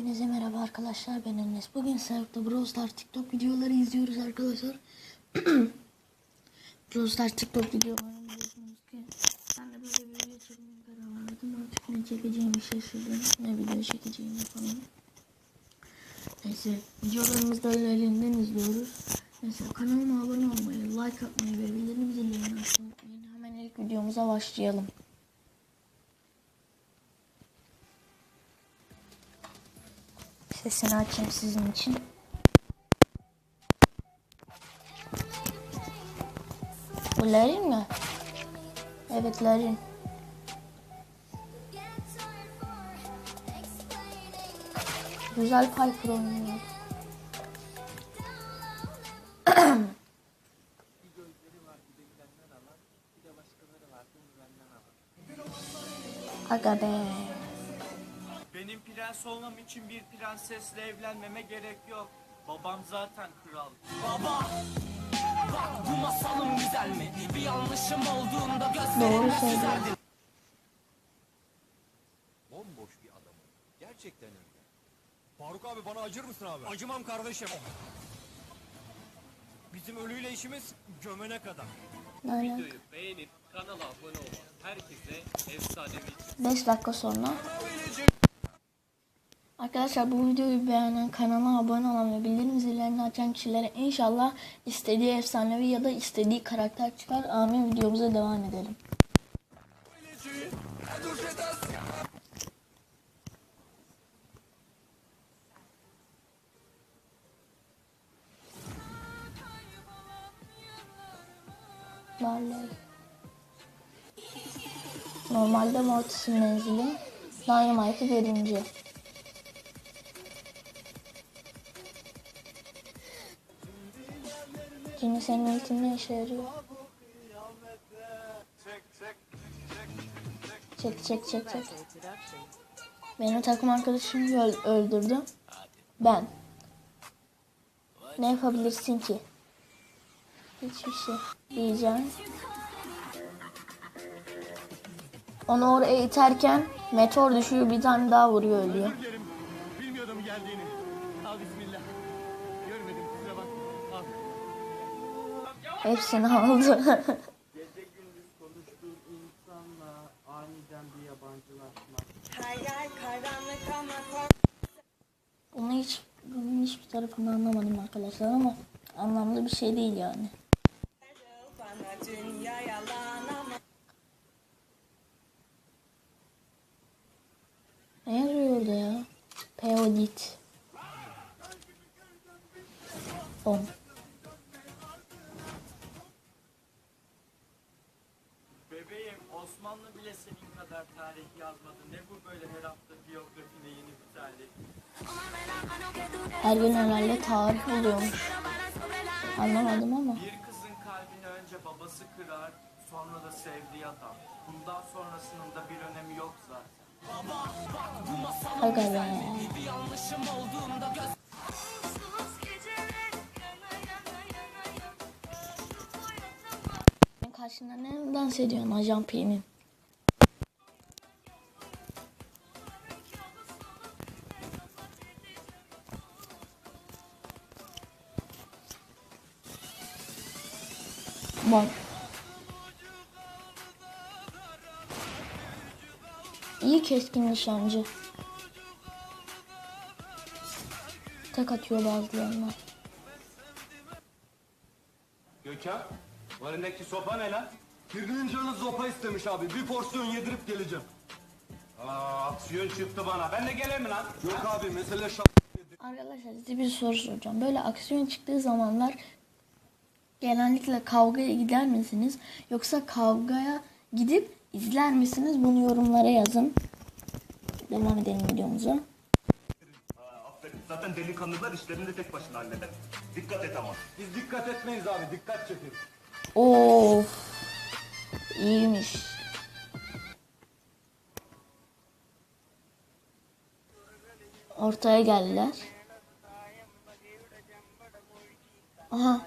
Hepinize merhaba arkadaşlar ben Enes. Bugün Serap'ta Brawl Stars TikTok videoları izliyoruz arkadaşlar. Brawl Stars TikTok videolarını biliyorsunuz ki ben de böyle bir video çekmeye karar verdim. Artık ne çekeceğimi şaşırdım. Ne video çekeceğimi falan. Neyse videolarımızı da elinden izliyoruz. Neyse kanalıma abone olmayı, like atmayı ve bildirim zillerini açmayı unutmayın. Hemen ilk videomuza başlayalım. Sesini açayım sizin için. Bu Larin mi? Evet Larin. Güzel Piper oynuyor. Aga be. Prens olmam için bir prensesle evlenmeme gerek yok. Babam zaten kral. Baba Bak bu masalım güzel mi? Bir yanlışım olduğunda Doğru gözlerimi söylüyor. süzerdin Bomboş bir adamım. Gerçekten öyle. Faruk abi bana acır mısın abi? Acımam kardeşim. Bizim ölüyle işimiz gömene kadar. Aynen. Videoyu beğenip kanala abone olan herkese efsanevi 5 dakika sonra. Arkadaşlar bu videoyu beğenen, kanala abone olan ve bildirim zillerini açan kişilere inşallah istediği efsanevi ya da istediği karakter çıkar. Amin videomuza devam edelim. Vallahi. Normalde Mortis'in menzili Dynamite'ı birinci. Yine senin ultin ne işe yarıyor? Çek çek çek çek. Benim takım arkadaşımı öl- öldürdü. Ben. Ne yapabilirsin ki? Hiçbir şey diyeceğim. Onu oraya iterken meteor düşüyor bir tane daha vuruyor ölüyor. Bilmiyordum geldiğini. Al bismillah. Hepsini aldı. Gece gündüz konuştuğum insanla aniden bir yabancılaşma. Her yer karanlık ama Bunu hiç bunun hiçbir tarafını anlamadım arkadaşlar ama anlamlı bir şey değil yani. Ne yazıyor orada ya? Peodit. 10. kadar tarih yazmadı. Ne bu böyle her hafta biyografide yeni bir tarih. Her gün herhalde tarih oluyormuş. Anlamadım ama. Bir kızın kalbini önce babası kırar, sonra da sevdiği adam. Bundan sonrasının da bir önemi yok zaten. Aga be. Bir yanlışım olduğunda göz Karşında ne dans ediyorsun Ajan P'nin? Bak. İyi keskin nişancı. Tek atıyor bazılarına. Gökhan, bu elindeki sopa ne lan? Birinin canı zopa istemiş abi. Bir porsiyon yedirip geleceğim. Aa, aksiyon çıktı bana. Ben de geleyim mi lan? Yok abi mesele şa... Arkadaşlar size bir soru soracağım. Böyle aksiyon çıktığı zamanlar genellikle kavgaya gider misiniz? Yoksa kavgaya gidip izler misiniz? Bunu yorumlara yazın. Devam edelim videomuza. Aferin. Zaten delikanlılar işlerini de tek başına halleder. Dikkat et ama. Biz dikkat etmeyiz abi. Dikkat çekeriz. Of. İyiymiş. Ortaya geldiler. Aha.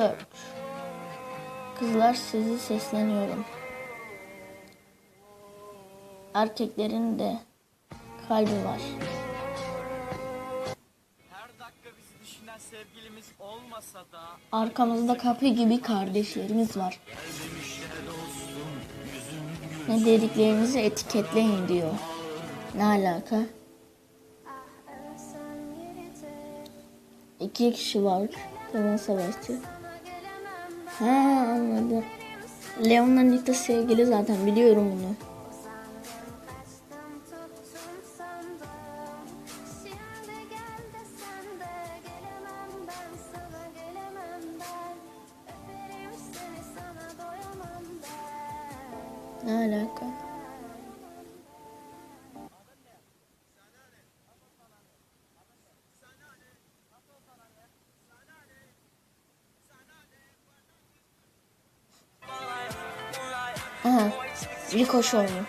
Search. Kızlar sizi sesleniyorum. Erkeklerin de kalbi var. Her dakika bizi düşünen sevgilimiz olmasa da Arkamızda kapı gibi kardeşlerimiz var. Ne dediklerinizi etiketleyin diyor. Ne alaka? İki kişi var. Tamam savaşçı. Ha anladım. Leon'la Nita sevgili zaten biliyorum bunu. Ne alaka? Aha. Rico Show mu?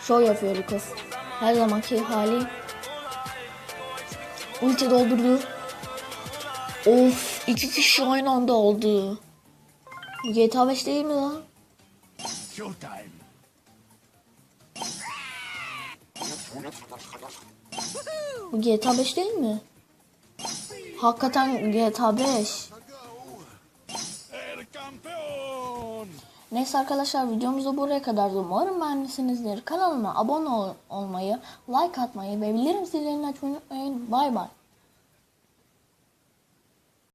Show yapıyor Rico. Her zamanki hali. Ulti doldurdu. Of iki kişi aynı anda oldu. GTA 5 değil mi lan? Bu GTA 5 değil mi? Hakikaten GTA 5. Neyse arkadaşlar videomuz da buraya kadardı. Umarım beğenmişsinizdir. Kanalıma abone ol- olmayı, like atmayı ve bildirim zillerini açmayı unutmayın. Bay bay.